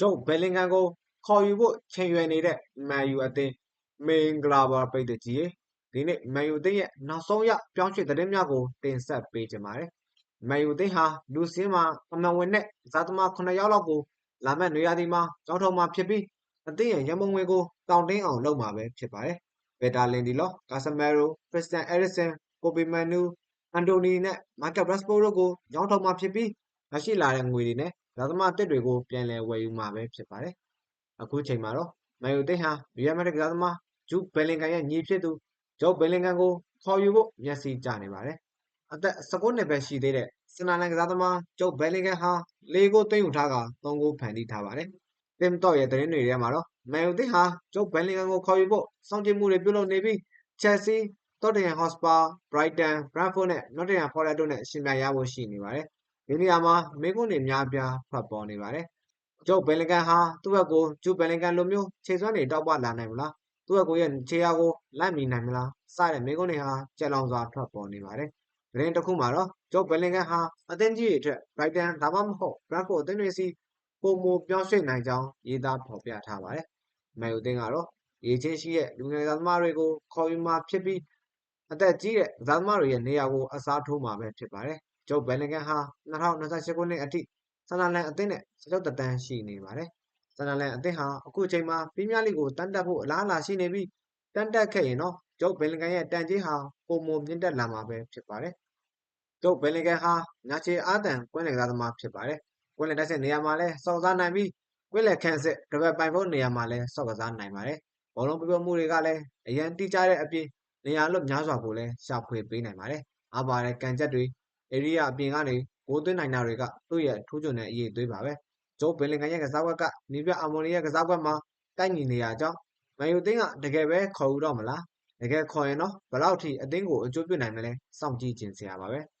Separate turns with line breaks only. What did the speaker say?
ဂျုတ်ဘယ်လင်ဂန်ကိုခေါ်ယူဖို့ချိန်ရွယ်နေတဲ့မန်ယူအသင်းမင်္ဂလာပါပိတ်သက်ကြီးရေဒီနေ့မန်ယူအသင်းရဲ့နောက်ဆုံးရပြောင်းရွှေ့သတင်းများကိုတင်ဆက်ပေးကြပါမယ်။မန်ယူအသင်းဟာလူစင်းမှာအမှန်ဝင်တဲ့ဇာသမား9ယောက်လောက်ကိုလာမယ့်နေရာဒီမှာကြောင်းထုံမှာဖြစ်ပြီးအသင်းရဲ့ရမုံငွေကိုတောင်းတင်းအောင်လုပ်မှာပဲဖြစ်ပါတယ်။ဘယ်တာလင်ဒီလောကာဆမယ်ရိုခရစ္စတန်အဲရစ်ဆန်ကိုပီမန်နူအန်တိုနီနဲ့မာကတ်ဘရက်စပိုတို့ကိုရောင်းထုံမှာဖြစ်ပြီး ရရှိလာတဲ့ငွေတွေနဲ့ဇာသမားတစ်တွေကိုပြန်လည်ဝယ်ယူမှာပဲဖြစ်ပါတယ်။အခုချိန်မှာတော့မန်ယူသိန်းဟာရီယယ်မက်ဒရစ်ကစားသမားဂျူးဘယ်လင်ဂန်ရဲ့ညီဖြစ်သူဂျော့ဘယ်လင်ဂန်ကိုခေါ်ယူဖို့မျက်စိကျနေပါတယ်။အသက်19နှစ်ပဲရှိသေးတဲ့စင်နာလန်ကစားသမားဂျော့ဘယ်လင်ဂန်ဟာ၄ဂိုးသွင်းယူထားက3ဂိုးဖန်တီးထားပါတယ်။တင်တော့ရဲ့သတင်းတွေထဲမှာတော့မန်ယူသိန်းဟာဂျော့ဘယ်လင်ဂန်ကိုခေါ်ယူဖို့စောင့်ကြည့်မှုတွေပြုလုပ်နေပြီးချက်ဆီတော့တန်ဟော့စပါဘရိုက်တန်ဘရန့်ဖို့နဲ့နော်တင်ဟမ်ဖော်လက်တို့နဲ့ရှင်ပြိုင်ရဖို့ရှိနေပါတယ်။ ဒီနေရာမှာမေကွန်းတွေများပြားဖတ်ပေါ်နေပါတယ်။ဂျုတ်ဘယ်လင်ဂန်ဟာသူ့ဘက်ကိုဂျူဘယ်လင်ဂန်လိုမျိုးခြေစွမ်းတွေတောက်ပလာနိုင်မလား။သူ့ဘက်ကိုရဲ့ခြေရာကိုလိုက်မိနိုင်မလား။စတဲ့မေကွန်းတွေဟာကြက်လောင်စွာထွက်ပေါ်နေပါတယ်။သတင်းတစ်ခုမှာတော့ဂျုတ်ဘယ်လင်ဂန်ဟာအသင်းကြီးတွေအတွက်ဘရိုက်တန်ဒါမှမဟုတ်ဘရန့်ဖို့အသင်းတွေစီပုံမပြောင်းရွှေ့နိုင်ကြောင်းရေးသားဖော်ပြထားပါတယ်။မန်ယူသင်းကတော့ရေချင်းရှိတဲ့လူငယ်သားသမားတွေကိုခေါ်ယူမှာဖြစ်ပြီးအသက်ကြီးတဲ့ကစားသမားတွေရဲ့နေရာကိုအစားထိုးမှာပဲဖြစ်ပါတယ်။ ဂျုတ်ဘယ်လင်ဂန်ဟာ2028ခုနှစ်အထိဆန်နာလန်အသင်းနဲ့စကြောက်တတန်းရှိနေပါတယ်။ဆန်နာလန်အသင်းဟာအခုအချိန်မှာပရီးမီးယားလိကိုတန်းတက်ဖို့အလားအလာရှိနေပြီးတန်းတက်ခဲ့ရင်တော့ဂျုတ်ဘယ်လင်ဂန်ရဲ့တန်ကြေးဟာပုံမမြင့်တက်လာမှာပဲဖြစ်ပါတယ်။ဂျုတ်ဘယ်လင်ဂန်ဟာညာချေအားတန်ကွင်းလယ်ကစားသမားဖြစ်ပါတယ်။ကွင်းလယ်တက်တဲ့နေရာမှာလည်းစောက်စားနိုင်ပြီးကွင်းလယ်ခန့်စစ်တပတ်ပိုင်ဖို့နေရာမှာလည်းစောက်ကစားနိုင်ပါတယ်။ဘောလုံးပြပြမှုတွေကလည်းအရန်တိကျတဲ့အပြင်နေရာလွတ်များစွာကိုလည်းရှာဖွေပေးနိုင်ပါတယ်။အားပါတဲ့ကန်ချက်တွေ ဧရိယာအပြင်ကနေဂိုးသွင်းနိုင်တာတွေကသူ့ရဲ့ထူးချွန်တဲ့အရေးသွေးပါပဲ။ဂျိုးဘယ်လင်ဂန်ရဲ့ကစားကွက်ကနီးပြအာမော်နီရဲ့ကစားကွက်မှာတိုက်ညီနေရကြောင်းမန်ယူသင်းကတကယ်ပဲခေါ်ယူတော့မလား။တကယ်ခေါ်ရင်တော့ဘယ်လောက်ထိအသင်းကိုအကျိုးပြုနိုင်မလဲစောင့်ကြည့်ခြင်းစရာပါပဲ။